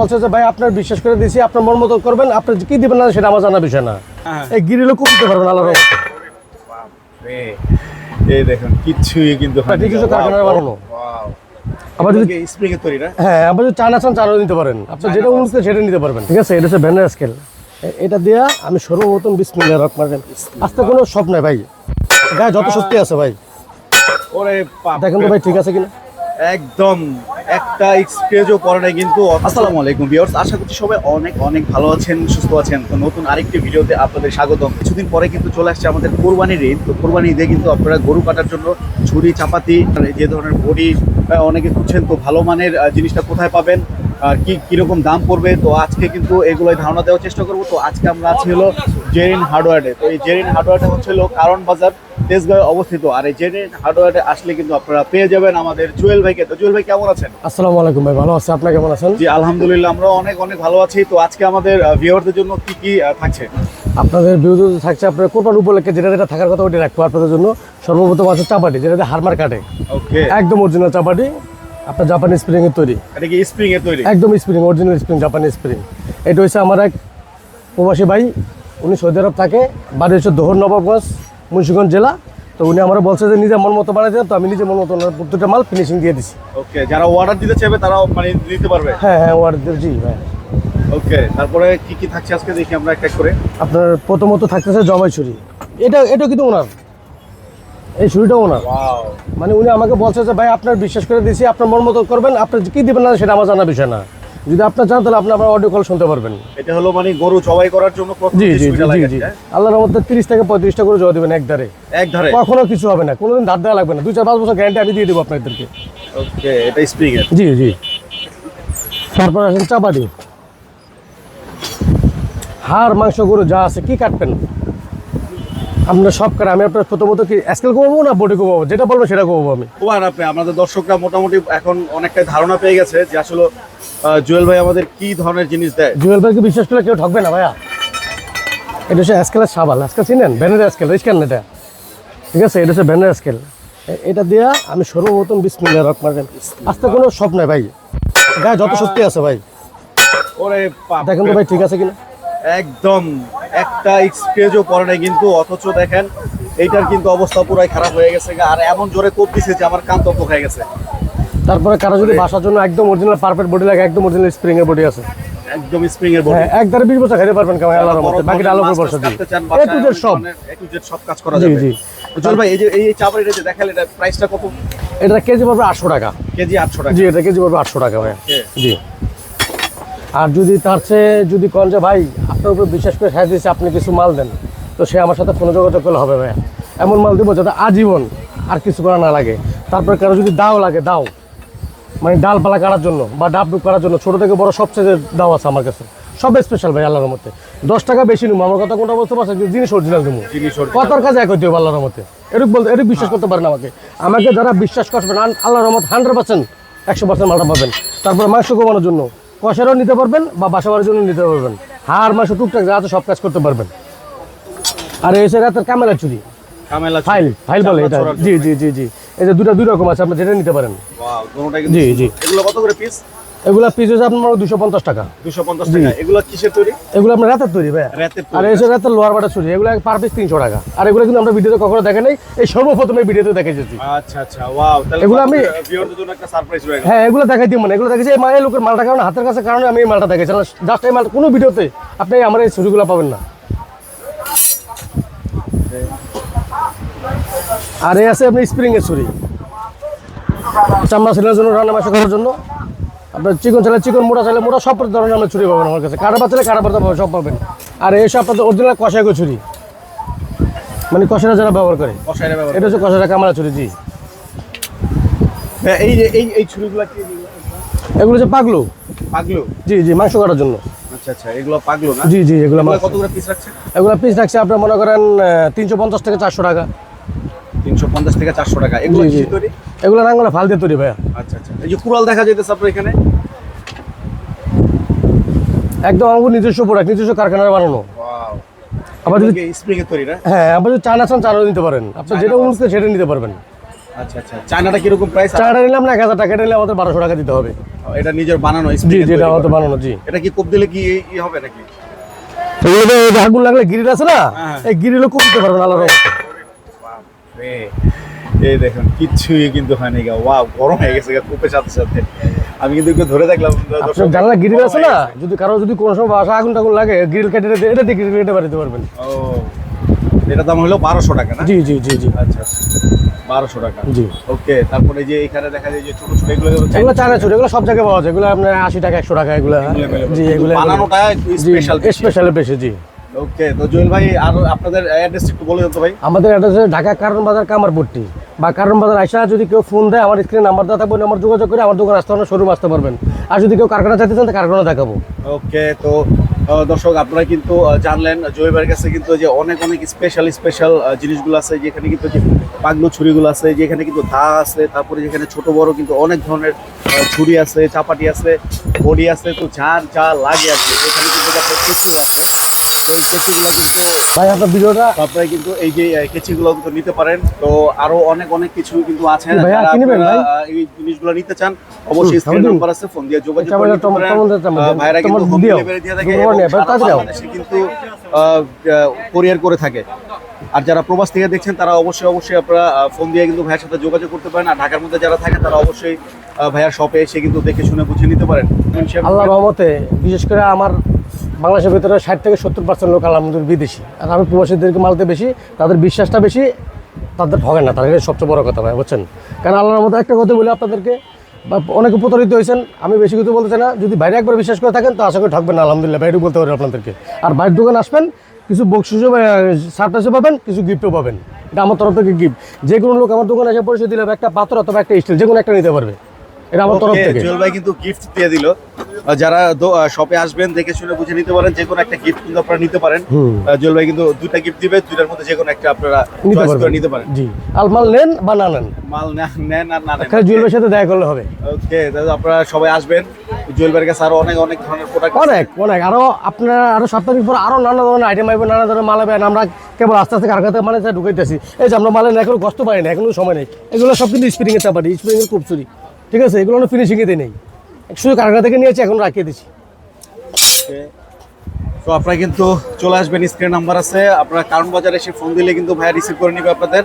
বলছে যে ভাই আপনার বিশ্বাস করে দিয়েছি আপনার মন মতো করবেন আপনি কি দিবেন না সেটা আমার জানা বিষয় না। হ্যাঁ। এই পারবেন। বাপরে। এই দেখুন কিচ্ছুই কিন্তু কিছু কারখানার Wow, বানানো। আবার যদি এগুলো এর তৈরি না? হ্যাঁ যদি চান চানও নিতে পারেন। আপনি যেটা সেটা নিতে পারবেন। ঠিক আছে এটা হচ্ছে ব্যানার স্কেল এটা দিয়া আমি সর্বপ্রথম বিসমিল্লাহ রক আস্তে কোনো সব নাই ভাই। গায়ে যত শক্তি আছে ভাই। ওরে দেখেন তো ভাই ঠিক আছে কিনা? একদম একটা এক্সপ্রেসও পরে নাই কিন্তু আসসালামু আলাইকুম ভিউয়ার্স আশা করছি সবাই অনেক অনেক ভালো আছেন, সুস্থ আছেন। তো নতুন আরেকটি ভিডিওতে আপনাদের স্বাগতম। কিছুদিন পরে কিন্তু চলে আসছে আমাদের কোরবানির ঈদ। তো কোরবানি ঈদে কিন্তু আপনারা গরু কাটার জন্য ছুরি, চাপাতি যে ধরনের বডি অনেকে খুঁজছেন, তো ভালো মানের জিনিসটা কোথায় পাবেন? আর কি কীরকম দাম পড়বে? তো আজকে কিন্তু এগুলোই ধারণা দেওয়ার চেষ্টা করব। তো আজকে আমরা আছি হলো জেরিন হার্ডওয়ার্ডে। তো এই জেরিন হার্ডওয়ার্ডে হচ্ছে হলো কারণ বাজার। তেজগাঁয়ে অবস্থিত। আর এই জেরিন হার্ডওয়ার্ডে আসলে কিন্তু আপনারা পেয়ে যাবেন আমাদের জুয়েল ভাইকে। তো জুয়েল ভাই কেমন আছেন? আসসালামু আলাইকুম ভাই ভালো আছে। আপনি কেমন আছেন? জি আলহামদুলিল্লাহ আমরা অনেক অনেক ভালো আছি। তো আজকে আমাদের ভিউয়ারদের জন্য কি কি থাকছে? আপনাদের বিরুদ্ধে থাকছে আপনার কোরবান উপলক্ষে যেটা যেটা থাকার কথা ওটা রাখব আপনাদের জন্য। সর্বপ্রথম আছে চাপাটি যেটা হারমার কাটে। ওকে একদম অরিজিনাল চাপাটি আপনার জাপানি স্প্রিং এর তৈরি। এটা কি স্প্রিং এর তৈরি? একদম স্প্রিং অরিজিনাল স্প্রিং জাপানি স্প্রিং এটা হচ্ছে আমার এক প্রবাসী ভাই উনি সৌদি আরব থাকে বাড়ি হচ্ছে দোহর নবাবগঞ্জ। মুন্সিগঞ্জ জেলা তো উনি আমার বলছে যে নিজে মন মতো বানাই তো আমি নিজে মন মতো ওনার প্রত্যেকটা মাল ফিনিশিং দিয়ে দিছি। ওকে যারা অর্ডার দিতে চাইবে তারাও মানে নিতে পারবে? হ্যাঁ হ্যাঁ অর্ডার ওয়ার জি ভাই ওকে তারপরে কি কি থাকছে আজকে দেখি আমরা একটা করে। আপনার প্রথমত থাকতেছে জবাই ছুরি এটা এটা কিন্তু ওনার। এই ছুরিটা ওনার। মানে উনি আমাকে বলছে যে ভাই আপনার বিশ্বাস করে দিয়েছি আপনার মন মতো করবেন আপনি কি দিবেন না সেটা আমার জানা বিষয় না। যদি আপনার চান তাহলে আপনি আমার অডিও কল শুনতে পারবেন। এটা হলো মানে গরু জবাই করার জন্য জি জি জি জি হ্যাঁ? আল্লাহর মধ্যে তিরিশ থেকে পঁয়ত্রিশটা গরু জমা দেবেন এক ধারে এক ধারে কখনো কিছু হবে না কোনোদিন ধার দেওয়া লাগবে না। দুই চার পাঁচ বছর গ্যারান্টি আমি দিয়ে দেবো আপনাদেরকে। ওকে এটা স্প্রিং জি জি। তারপর আসেন চাপাটি। হাড় মাংস গরু যা আছে কি কাটবেন? আপনার সব কাটে আমি আপনার প্রথমত কি স্কেল কমাবো না বডি কমাবো? যেটা বলব সেটা কমাবো আমি। কুমার আপনি আমাদের দর্শকরা মোটামুটি এখন অনেকটাই ধারণা পেয়ে গেছে যে আসলে জুয়েল ভাই আমাদের কি ধরনের জিনিস দেয়। জুয়েল ভাইকে বিশ্বাস করলে কেউ ঠকবে না ভাইয়া। এটা হচ্ছে স্কেলের সাবাল। স্কেল চিনেন? ব্যানের স্কেল স্কেল না এটা ঠিক আছে এটা হচ্ছে ব্যানের স্কেল এটা দিয়া আমি সর্বপ্রথম বিসমিল্লা রক মারবেন আস্তে কোনো সব নাই ভাই। গায়ে যত শক্তি আছে ভাই। ওরে দেখেন তো ভাই ঠিক আছে কিনা? একদম। একটা এক্সপ্রেসও পরে নাই কিন্তু অথচ দেখেন এইটার কিন্তু অবস্থা পুরাই খারাপ হয়ে গেছে আর এমন জোরে কোপ দিছে যে আমার কান তপ্ত হয়ে গেছে। তারপরে কারও যদি বাসার জন্য একদম অরিজিনাল পারফেক্ট বডি লাগে একদম অরিজিনাল স্প্রিং এর বডি আছে। একদম স্প্রিং এর বডি হ্যাঁ এক ধারে বিশ বছর খাইতে পারবেন কেমন আল্লাহর মধ্যে বাকি আলো করে বর্ষা দিই এ টু জেড সব। এ টু জেড সব কাজ করা যাবে। জি। তো চল ভাই এই যে এই চাপড় এটা যে দেখালে এটা প্রাইসটা কত? এটা কেজি পড়বে আটশো টাকা। কেজি 800 টাকা। জি এটা কেজি পড়বে আটশো টাকা ভাই জি। আর যদি তার চেয়ে যদি কন যে ভাই আপনার উপর বিশ্বাস করে খাই দিয়েছে আপনি কিছু মাল দেন তো সে আমার সাথে ফোনে যোগাযোগ করলে হবে ভাই এমন মাল দিব যাতে আজীবন আর কিছু করা না লাগে। তারপরে কারও যদি দাও লাগে দাও। মানে ডালপালা কাটার জন্য বা ডাব ডুব করার জন্য ছোটো থেকে বড় সবচেয়ে দাও আছে আমার কাছে। সব স্পেশাল ভাই আল্লাহর মধ্যে দশ টাকা বেশি নেব। আমার কথা কোনটা বলতে পারছে জিনিস অরিজিনাল দেবো জিনিস original। কথার কাজে এক হবে আল্লাহর মতে এরকম বলতে এরকম বিশ্বাস করতে পারেন আমাকে। আমাকে যারা বিশ্বাস করবেন আল্লাহর রহমত হান্ড্রেড পার্সেন্ট একশো পার্সেন্ট মালটা পাবেন। তারপরে মাংস কমানোর জন্য কষারও নিতে পারবেন বা বাসা বাড়ির জন্য নিতে পারবেন। হাড় মাংস টুকটাক যা সব কাজ করতে পারবেন। আর এই হচ্ছে রাতের কামেলা চুরি। ফাইল ফাইল বলে এটা। জি জি জি জি। এই যে দুটা দুই রকম আছে আপনি যেটা নিতে পারেন। জি, জি। এগুলো কত করে পিস এগুলা পিস হচ্ছে আপনার দুশো পঞ্চাশ টাকা। 250 টাকা। এগুলো কিসের তৈরি? এগুলো আপনার রাতের তৈরি ভাই আর এই হচ্ছে রাতের লোয়ার বাটা চুরি এগুলো পার পিস তিনশো টাকা। আর এগুলো কিন্তু আমরা ভিডিওতে কখনো দেখে নাই এই সর্বপ্রথম ভিডিওতে দেখে যেছি আচ্ছা আচ্ছা ওয়াও এগুলো আমি- হ্যাঁ এগুলো দেখাই দিই মানে এগুলো দেখেছি এই মায়ের লোকের মালটা কারণে হাতের কাছে কারণে আমি এই মালটা দেখেছি। জাস্ট এই মালটা কোনো ভিডিওতে আপনি আমার এই ছুরিগুলো পাবেন না। আর এই আছে আপনি স্প্রিং এর ছুরি। চামড়া ছেলের জন্য রান্না মাংস করার জন্য। আপনার চিকন চাইলে চিকন মোটা চাইলে মোটা সব ধরনের আমরা ছুরি পাবেন আমার কাছে। কাটা চাইলে কাটা পাতা পাবেন সব পাবেন। আর এই সব আপনাদের অরিজিনাল কষাইগো ছুরি মানে কষারা যারা ব্যবহার করে। কষাইরা এটা হচ্ছে কষারা কামড়া ছুরি জি। হ্যাঁ, এই যে এই এই ছুরিগুলো কি এগুলো? হচ্ছে পাগলু। পাগলো? জি জি মাংস কাটার জন্য। আচ্ছা আচ্ছা এগুলো পাগলো না? জি জি এগুলো কত করে পিস রাখছেন? এগুলো পিস রাখছে আপনার মনে করেন তিনশো পঞ্চাশ থেকে চারশো টাকা। তিনশো পঞ্চাশ থেকে চারশো টাকা। এগুলো এগুলো নাঙ্গলে ফাল দিয়ে তৈরি ভাইয়া। আচ্ছা আচ্ছা। এই যে কুড়াল দেখা যাইতেছে আপনার এখানে? একদম আমার নিজস্ব প্রোডাক্ট নিজস্ব কারখানার বানানো। আবার যদি স্প্রিং এর তৈরি না? হ্যাঁ আবার যদি চান চানও নিতে পারেন। আপনি যেটা মনে হচ্ছে সেটা নিতে পারবেন। আচ্ছা আচ্ছা। কীরকম প্রাইস চারটা নিলাম না এক হাজার টাকা নিলে আমাদের বারোশো টাকা দিতে হবে। এটা নিজের বানানো জি এটা আমাদের বানানো জি। এটা কি কোপ দিলে কি ই হবে নাকি? আগুন লাগলে গিরিল আছে না? হ্যাঁ। এই গিরিলও কমতে পারবেন আল্লাহর রহমতে। বাপরে। এই দেখুন কিচ্ছুই কিন্তু হয়নি গা ওয়াও গরম হয়ে গেছে গা কোপের সাথে সাথে। আমি কিন্তু একটু ধরে দেখলাম জানলা গিরিল আছে না? যদি কারও যদি কোনো সময় বাসা আগুন টাগুন লাগে গিরিল কেটে এটা দিয়ে গিরিল কেটে বাড়িতে পারবেন। ও এটা দাম হলো বারোশো টাকা না? জি জি জি জি। আচ্ছা বারোশো টাকা। জি। ওকে তারপরে যে এখানে দেখা যায় যে ছোট ছোট এগুলো এগুলো চায়না ছোট এগুলো সব জায়গায় পাওয়া যায়। এগুলো আপনার আশি টাকা একশো টাকা এগুলো জি এগুলো বানানোটা স্পেশাল স্পেশাল বেশি জি। ওকে তো জুয়েল ভাই আর আপনাদের অ্যাড্রেস একটু বলে দেন তো ভাই। আমাদের অ্যাড্রেস ঢাকা কারণ বাজার কামারপট্টি। বা কারণ বাজার আইসা যদি কেউ ফোন দেয় আমার স্ক্রিনে নাম্বার দেওয়া থাকবে আমার যোগাযোগ করে আমার দোকান আসতে পারবেন শোরুম আসতে পারবেন। আর যদি কেউ কারখানা চাইতে চান তো কারখানা দেখাবো। ওকে তো দর্শক আপনারা কিন্তু জানলেন জয় ভাইয়ের কাছে কিন্তু যে অনেক অনেক স্পেশাল স্পেশাল জিনিসগুলো আছে যেখানে কিন্তু যে পাগলো ছুরিগুলো আছে যেখানে কিন্তু দা আছে তারপরে যেখানে ছোট বড় কিন্তু অনেক ধরনের ছুরি আছে চাপাটি আছে বডি আছে তো যার যা লাগে কি এখানে কিন্তু কেচিও আছে। এই কেচিগুলো কিন্তু ভাই আপনার ভিডিওটা? আপনারা কিন্তু এই যে কেচিগুলো কিন্তু নিতে পারেন। তো আরও অনেক অনেক কিছু কিন্তু আছে। যারা কি নেবেন আপনারা, ভাই? আহ, এই জিনিসগুলো নিতে চান অবশ্যই স্ক্রিন নাম্বার আছে ফোন দিয়ে যোগাযোগ করে আমাদের নিতে টম- পারেন। টমেটোর চামচ, আহ, ভাইরা কিন্তু হোম ডেলিভারি দিয়ে থাকে দুপুর এবং নেই, এবার সারা তাড়াতাড়ি যাও। বাংলাদেশে কিন্তু কোরিয়ার করে থাকে। আর যারা প্রবাস থেকে দেখছেন তারা অবশ্যই অবশ্যই আপনারা ফোন দিয়ে কিন্তু ভাইয়ের সাথে যোগাযোগ করতে পারেন। আর ঢাকার মধ্যে যারা থাকে তারা অবশ্যই ভাইয়ার শপে এসে কিন্তু দেখে শুনে বুঝে নিতে পারেন। আল্লাহ রহমতে বিশেষ করে আমার বাংলাদেশের ভিতরে ষাট থেকে সত্তর পার্সেন্ট লোক আমাদের বিদেশি। আর আমি প্রবাসীদেরকে মালতে বেশি, তাদের বিশ্বাসটা বেশি, তাদের ঠগে না, তাদের সবচেয়ে বড় কথা ভাই, বুঝছেন? কারণ আল্লাহর মতো একটা কথা বলি আপনাদেরকে, বা অনেকে প্রতারিত হয়েছেন, আমি বেশি কিছু বলতে চাই না। যদি বাইরে একবার বিশ্বাস করে থাকেন, তো আশা করি ঠকবেন না, আলহামদুলিল্লাহ। বাইরে বলতে পারি আপনাদেরকে। আর বাইরের দোকান আসবেন, কিছু বকশিসও সারপ্রাইজও পাবেন, কিছু গিফটও পাবেন। এটা আমার তরফ থেকে গিফট যে কোনো লোক আমার দোকানে এসে পরিচয় দিলে একটা পাত্র অথবা একটা স্টিল যে কোনো একটা নিতে পারবে। এটা আমার তরফ থেকে। জুয়েল ভাই কিন্তু গিফট দিয়ে দিল। যারা শপে আসবেন দেখে শুনে বুঝে নিতে পারেন যে কোনো একটা গিফট কিন্তু আপনারা নিতে পারেন। জুয়েল ভাই কিন্তু দুইটা গিফট দিবে দুইটার মধ্যে যে কোনো একটা আপনারা নিতে চয়েস করে নিতে পারেন। জি। মাল নেন বা না নেন? মাল নেন আর না নেন। খালি জুয়েলের সাথে দেখা করলে হবে। ওকে তাহলে আপনারা সবাই আসবেন। জুয়েল ভাইয়ের কাছে আরও অনেক অনেক ধরনের প্রোডাক্ট অনেক অনেক। আরও আপনারা আরও সপ্তাহের পর আরও নানা ধরনের আইটেম আইবেন নানা ধরনের মাল আইবেন আমরা কেবল আস্তে আস্তে কারখানাতে মানে ঢুকাইতেছি। এই যে আমরা মালে এখনও কষ্ট পাই না এখনও সময় নেই। এগুলো সব কিন্তু স্প্রিং এর চাপাটি এর খুব চুরি। ঠিক আছে, এগুলো ফিনিশিংয়েতে নেই। শুধু কারখানা থেকে নিয়েছি, এখন রাখিয়ে দিছি তো আপনারা কিন্তু চলে আসবেন স্ক্রিন নাম্বার আছে। আপনারা কারণ বাজারে এসে ফোন দিলে কিন্তু ভাইয়া রিসিভ করে নিবে আপনাদের।